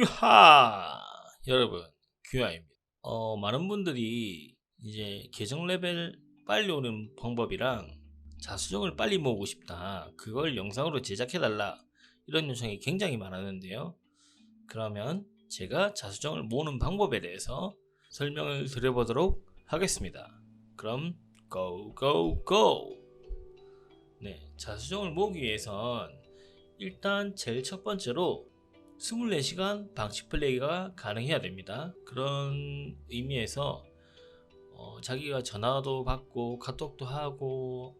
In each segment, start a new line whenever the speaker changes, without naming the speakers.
유하 여러분 규아입니다. 어 많은 분들이 이제 계정 레벨 빨리 오는 방법이랑 자수정을 빨리 모으고 싶다. 그걸 영상으로 제작해 달라. 이런 요청이 굉장히 많았는데요. 그러면 제가 자수정을 모으는 방법에 대해서 설명을 드려보도록 하겠습니다. 그럼 go go go. 네, 자수정을 모으기 위해선 일단 제일 첫 번째로 24시간 방치 플레이가 가능해야 됩니다. 그런 의미에서 어, 자기가 전화도 받고 카톡도 하고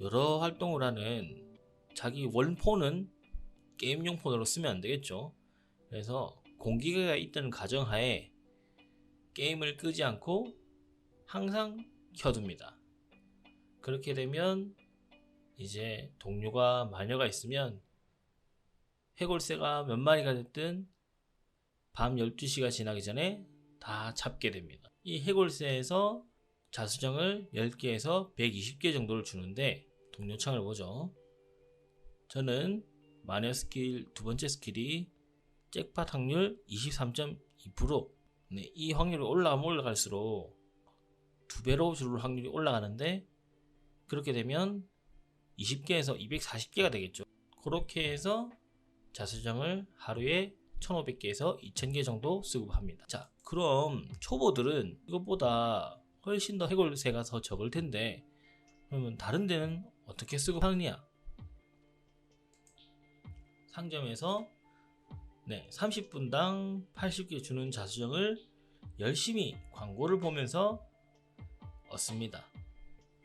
여러 활동을 하는 자기 원폰은 게임용 폰으로 쓰면 안 되겠죠. 그래서 공기가 있다는 가정하에 게임을 끄지 않고 항상 켜둡니다. 그렇게 되면 이제 동료가 마녀가 있으면 해골새가 몇 마리가 됐든 밤 12시가 지나기 전에 다 잡게 됩니다. 이 해골새에서 자수정을 10개에서 120개 정도를 주는데 동료창을 보죠. 저는 마녀 스킬 두 번째 스킬이 잭팟 확률 23.2% 네, 이 확률이 올라가면 올라갈수록 두 배로 줄 확률이 올라가는데 그렇게 되면 20개에서 240개가 되겠죠. 그렇게 해서 자수정을 하루에 1500개에서 2000개 정도 수급합니다. 자, 그럼 초보들은 이것보다 훨씬 더 해골세가 더 적을 텐데 그러면 다른 데는 어떻게 수급하느냐? 상점에서 네, 30분당 80개 주는 자수정을 열심히 광고를 보면서 얻습니다.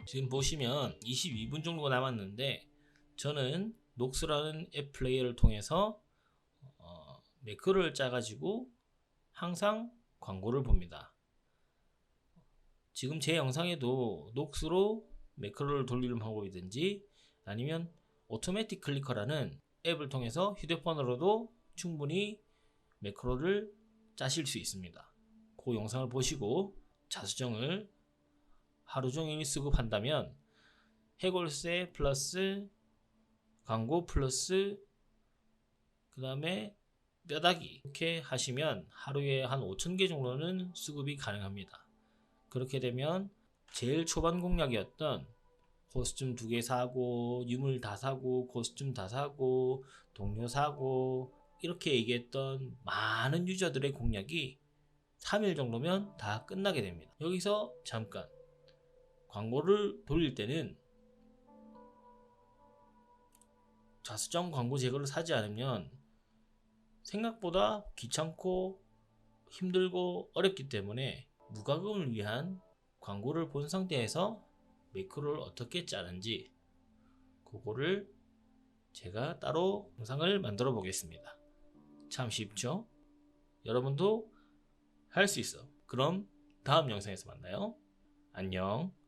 지금 보시면 22분 정도가 남았는데 저는 녹스라는 앱 플레이어를 통해서 어, 매크로를 짜가지고 항상 광고를 봅니다. 지금 제 영상에도 녹스로 매크로를 돌리는 방법이든지 아니면 오토매틱 클리커라는 앱을 통해서 휴대폰으로도 충분히 매크로를 짜실 수 있습니다. 그 영상을 보시고 자수정을 하루 종일 수급한다면 해골세 플러스 광고 플러스 그 다음에 뼈다귀 이렇게 하시면 하루에 한 5,000개 정도는 수급이 가능합니다. 그렇게 되면 제일 초반 공략이었던 코스튬 두 개 사고 유물 다 사고 코스튬 다 사고 동료 사고 이렇게 얘기했던 많은 유저들의 공략이 3일 정도면 다 끝나게 됩니다. 여기서 잠깐 광고를 돌릴 때는 자수정 광고 제거를 사지 않으면 생각보다 귀찮고 힘들고 어렵기 때문에 무과금을 위한 광고를 본 상태에서 매크로를 어떻게 짜는지 그거를 제가 따로 영상을 만들어 보겠습니다. 참 쉽죠? 여러분도 할 수 있어. 그럼 다음 영상에서 만나요. 안녕.